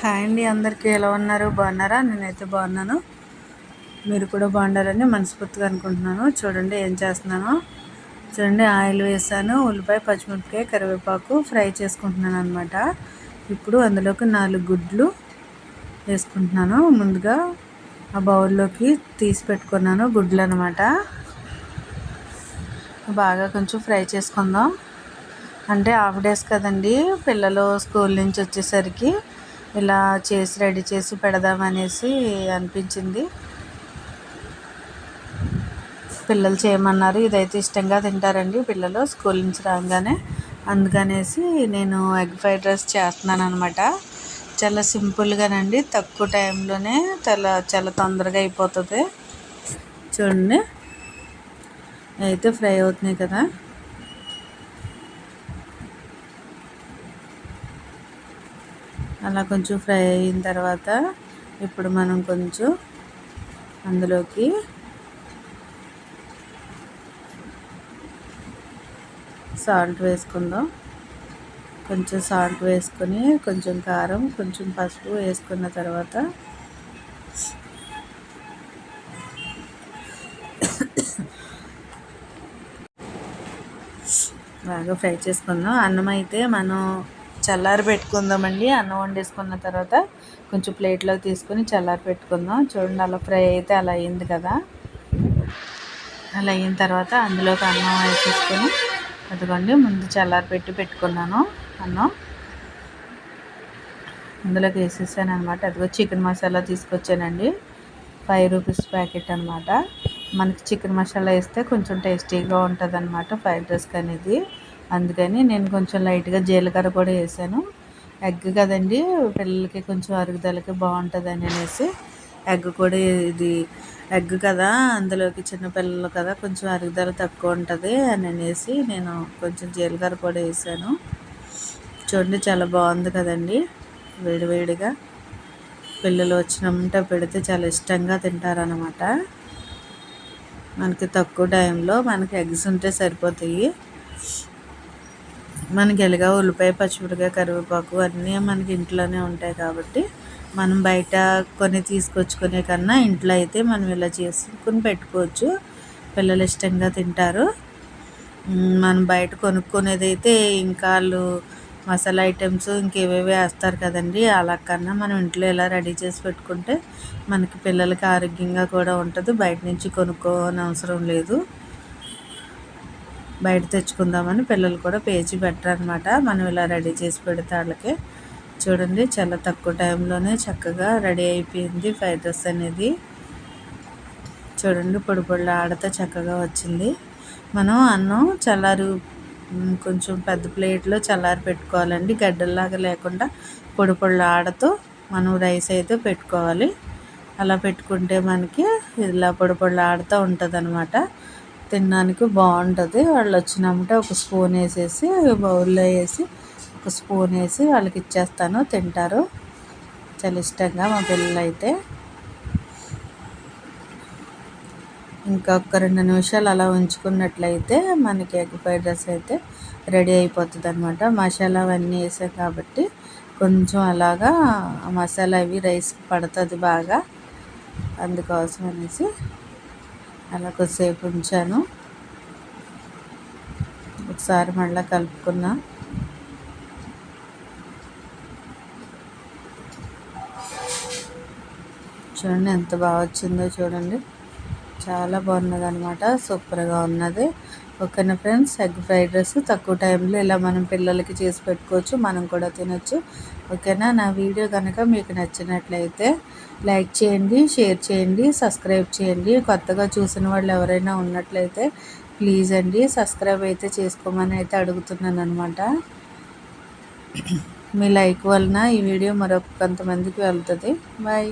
Hi అండి అందరికీ ఎలా ఉన్నారు? బాగున్నారా? నేనైతే బాగున్నాను. మీరు కూడా బాగుండాలని మనస్ఫూర్తిగా అనుకుంటున్నాను. చూడండి ఏం చేస్తున్నాను. చూడండి ఆయిల్ వేసాను. ఉల్లిపాయ పచ్చిమిరపకాయ కరివేపాకు ఫ్రై చేసుకుంటున్నాను అనమాట ఇప్పుడు అందులోకి నాలుగు గుడ్లు వేసుకుంటున్నాను. ముందుగా ఆ బౌల్లోకి తీసి పెట్టుకున్నాను గుడ్లు అనమాట బాగా కొంచెం ఫ్రై చేసుకుందాం. అంటే హాఫ్ డేస్ కదండి. పిల్లలు స్కూల్ నుంచి వచ్చేసరికి ఇలా చేసి రెడీ చేసి పెడదామనేసి అనిపించింది. పిల్లలు చేయమన్నారు ఇదైతే ఇష్టంగా తింటారండి పిల్లలు స్కూల్ నుంచి రాగానే. అందుకనేసి నేను ఎగ్ ఫ్రైడ్ రైస్ చేస్తున్నాను అనమాట చాలా సింపుల్గానండి తక్కువ టైంలోనే చాలా చాలా తొందరగా అయిపోతుంది. చూడండి అయితే ఫ్రై అవుతున్నాయి కదా. అలా కొంచెం ఫ్రై అయిన తర్వాత ఇప్పుడు మనం కొంచెం అందులోకి సాల్ట్ వేసుకుందాం. కొంచెం సాల్ట్ వేసుకొని కొంచెం కారం కొంచెం పసుపు వేసుకున్న తర్వాత బాగా ఫ్రై చేసుకుందాం. అన్నం అయితే మనం చల్లారి పెట్టుకుందామండి. అన్నం వండేసుకున్న తర్వాత కొంచెం ప్లేట్లో తీసుకొని చల్లారి పెట్టుకుందాం. చూడండి అలా ఫ్రై అయితే అలా అయింది కదా. అలా అయిన తర్వాత అందులోకి అన్నం వేసేసుకొని అదిగోండి ముందు చల్లారి పెట్టి పెట్టుకున్నాను అన్నం. అందులోకి వేసేసాను అనమాట అదిగో చికెన్ మసాలా తీసుకొచ్చానండి. ఫైవ్ రూపీస్ ప్యాకెట్ అనమాట మనకి చికెన్ మసాలా వేస్తే కొంచెం టేస్టీగా ఉంటుంది అనమాట ఫ్రైడ్ రైస్కి అనేది. అందుకని నేను కొంచెం లైట్గా జీలకర్ర కూడా వేసాను. ఎగ్ కదండి పిల్లలకి కొంచెం అరుగుదలకి బాగుంటుంది అనేసి ఎగ్ కూడా ఇది ఎగ్ కదా అందులోకి చిన్నపిల్లలు కదా కొంచెం అరుగుదల తక్కువ ఉంటుంది అని అనేసి నేను కొంచెం జీలకర్ర కూడా వేసాను. చూడండి చాలా బాగుంది కదండి వేడివేడిగా పిల్లలు వచ్చినమ్మంటే పెడితే చాలా ఇష్టంగా తింటారనమాట మనకి తక్కువ టైంలో మనకి ఎగ్స్ ఉంటే సరిపోతాయి. మనకి ఎలాగా ఉల్లిపాయ పచ్చిమిరపకాయ కరివేపాకు అన్నీ మనకి ఇంట్లోనే ఉంటాయి కాబట్టి మనం బయట కొన్ని తీసుకొచ్చుకునే కన్నా ఇంట్లో అయితే మనం ఇలా చేసుకుని పెట్టుకోవచ్చు. పిల్లలు ఇష్టంగా తింటారు. మనం బయట కొనుక్కునేది అయితే ఇంకా వాళ్ళు మసాలా ఐటమ్స్ ఇంకేవేవి వేస్తారు కదండి. అలా కన్నా మనం ఇంట్లో ఇలా రెడీ చేసి పెట్టుకుంటే మనకి పిల్లలకి ఆరోగ్యంగా కూడా ఉంటుంది. బయట నుంచి కొనుక్కోని అవసరం లేదు. బయట తెచ్చుకుందామని పిల్లలు కూడా పేచి పెట్టరనమాట మనం ఇలా రెడీ చేసి పెడితే వాళ్ళకి. చూడండి చాలా తక్కువ టైంలోనే చక్కగా రెడీ అయిపోయింది ఫ్రైడ్ రైస్ అనేది. చూడండి పొడి పొడి ఆడతా చక్కగా వచ్చింది. మనం అన్నం చల్లారు కొంచెం పెద్ద ప్లేట్లో చల్లారి పెట్టుకోవాలండి. గడ్డల్లాగా లేకుండా పొడి పొడి ఆడతో మనం రైస్ అయితే పెట్టుకోవాలి. అలా పెట్టుకుంటే మనకి ఇలా పొడి పొడి ఆడుతూ ఉంటుంది అనమాట తినడానికి బాగుంటుంది. వాళ్ళు వచ్చినామంటే ఒక స్పూన్ వేసేసి బౌల్లో వేసి ఒక స్పూన్ వేసి వాళ్ళకి ఇచ్చేస్తాను తింటారు. చాలా ఇష్టంగా మా పిల్లలు అయితే ఒక రెండు నిమిషాలు అలా ఉంచుకున్నట్లయితే మనకి ఎగ్ ఫ్రైడ్ రైస్ అయితే రెడీ అయిపోతుంది అనమాట మసాలా అవన్నీ వేసాం కాబట్టి కొంచెం అలాగా మసాలా అవి రైస్కి పడుతుంది బాగా. అందుకోసం అనేసి అలా కొద్దిసేపు ఉంచాను. ఒకసారి మళ్ళీ కలుపుకున్నా. చూడండి ఎంత బాగా వచ్చిందో చూడండి. చాలా బాగున్నది అనమాట సూపర్గా ఉన్నది. ఓకేనా ఫ్రెండ్స్? ఎగ్ ఫ్రైడ్ రైస్ తక్కువ టైంలో ఇలా మనం పిల్లలకి చేసి పెట్టుకోవచ్చు మనం కూడా తినొచ్చు. ఓకేనా? నా వీడియో కనుక మీకు నచ్చినట్లయితే లైక్ చేయండి షేర్ చేయండి సబ్స్క్రైబ్ చేయండి. కొత్తగా చూసిన వాళ్ళు ఎవరైనా ఉన్నట్లయితే ప్లీజ్ అండి సబ్స్క్రైబ్ అయితే చేసుకోమని అయితే అడుగుతున్నాను అనమాట మీ లైక్ వలన ఈ వీడియో మరొక కొంతమందికి వెళ్తుంది. బాయ్.